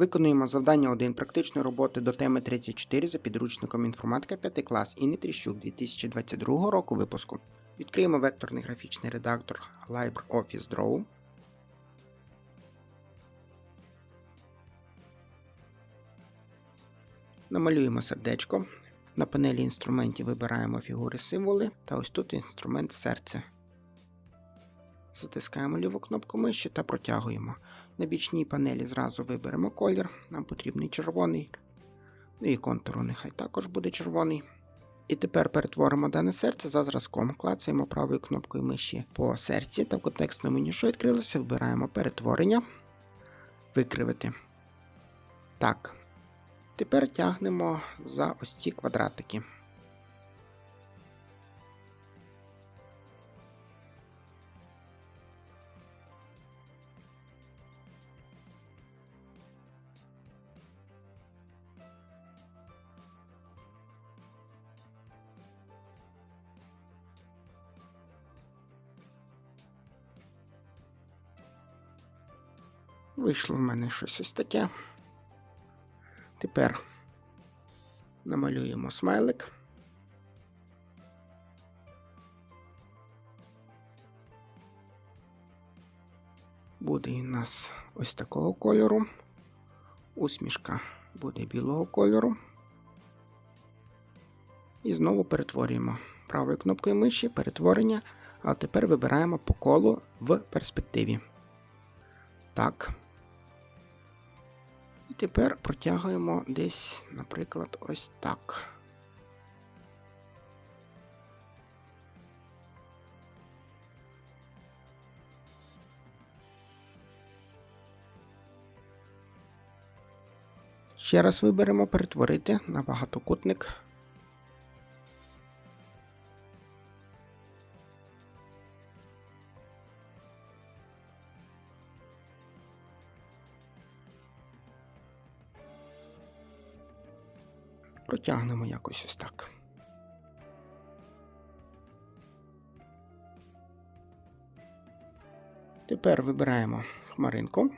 Виконуємо завдання 1 практичної роботи до теми 34 за підручником інформатика 5 клас Інни Тріщук 2022 року випуску. Відкриємо векторний графічний редактор LibreOffice Draw. Намалюємо сердечко. На панелі інструментів вибираємо фігури символи та ось тут інструмент серце. Затискаємо ліву кнопку миші та протягуємо. На бічній панелі зразу виберемо колір, нам потрібний червоний. Ну і контуру нехай також буде червоний. І тепер перетворимо дане серце за зразком. Клацаємо правою кнопкою миші по серці та в контекстному меню, що відкрилося, вибираємо перетворення, викривити. Так. Тепер тягнемо за ось ці квадратики. Вийшло в мене щось ось таке. Тепер намалюємо смайлик. Буде у нас ось такого кольору. Усмішка буде білого кольору. І знову перетворюємо правою кнопкою миші перетворення, а тепер вибираємо по колу в перспективі. Так. Тепер протягуємо десь, наприклад, ось так. Ще раз виберемо перетворити на багатокутник. Протягнемо якось ось так. Тепер вибираємо хмаринку.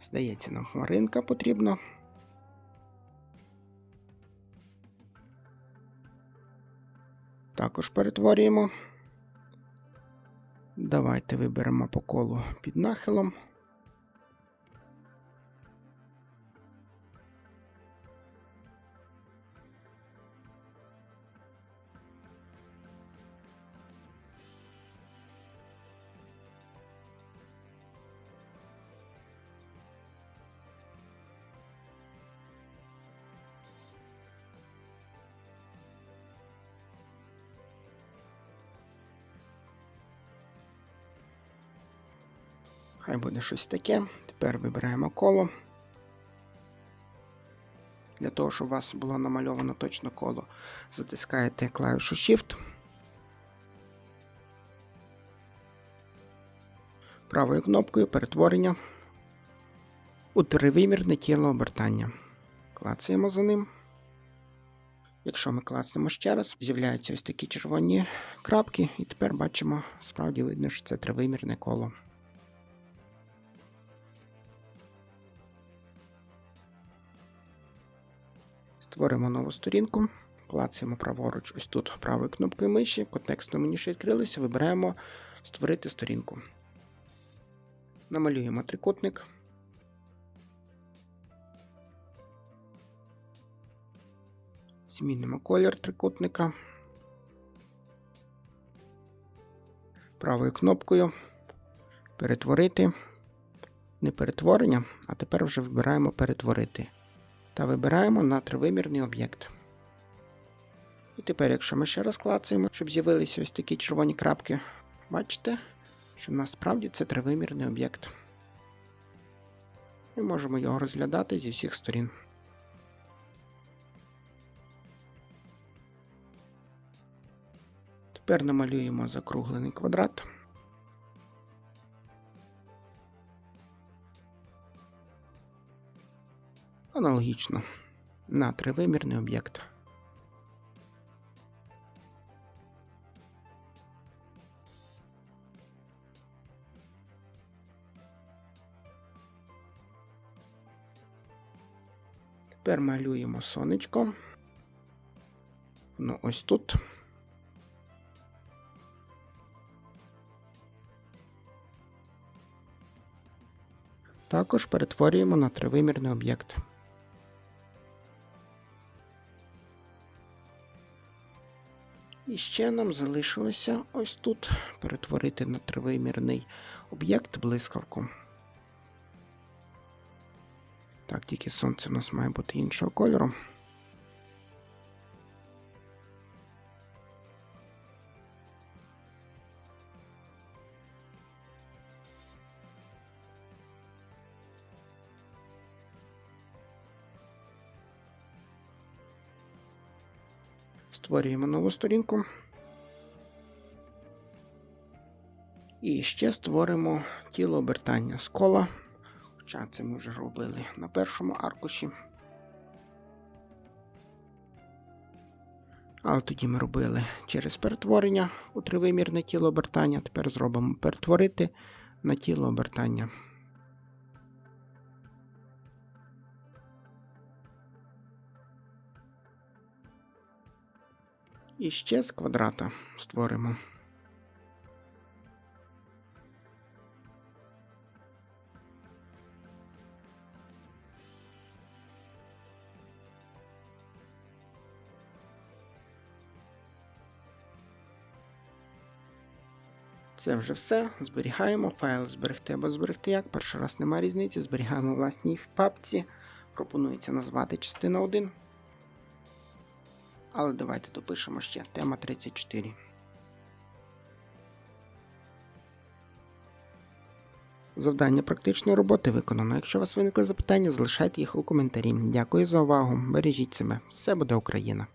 Здається, нам хмаринка потрібна. Також перетворюємо. Давайте виберемо по колу під нахилом. Хай буде щось таке. Тепер вибираємо коло. Для того, щоб у вас було намальовано точно коло, затискаєте клавішу Shift. Правою кнопкою перетворення у тривимірне тіло обертання. Клацаємо за ним. Якщо ми клацнемо ще раз, з'являються ось такі червоні крапки, і тепер бачимо, справді видно, що це тривимірне коло. Створимо нову сторінку, клацаємо праворуч, ось тут правою кнопкою миші, контекстно мені що відкрилося, вибираємо Створити сторінку. Намалюємо трикутник. Змінимо колір трикутника. Правою кнопкою перетворити. Не перетворення, а тепер вже вибираємо перетворити та вибираємо на тривимірний об'єкт. І тепер, якщо ми ще раз клацаємо, щоб з'явилися ось такі червоні крапки, бачите, що насправді це тривимірний об'єкт. Ми можемо його розглядати зі всіх сторін. Тепер намалюємо закруглений квадрат. Аналогічно на тривимірний об'єкт. Тепер малюємо сонечко. Ну, ось тут. Також перетворюємо на тривимірний об'єкт. І ще нам залишилося ось тут перетворити на тривимірний об'єкт блискавку. Так, тільки сонце у нас має бути іншого кольору. Створюємо нову сторінку. І ще створимо тіло обертання з кола. Хоча це ми вже робили на першому аркуші. Але тоді ми робили через перетворення у тривимірне тіло обертання. Тепер зробимо перетворити на тіло обертання. І ще з квадрата створимо. Це вже все. Зберігаємо файл зберегти або зберегти як. Перший раз немає різниці. Зберігаємо власній папці. Пропонується назвати частина 1. Але давайте допишемо ще тема 34. Завдання практичної роботи виконано. Якщо у вас виникли запитання, залишайте їх у коментарі. Дякую за увагу. Бережіть себе. Все буде Україна!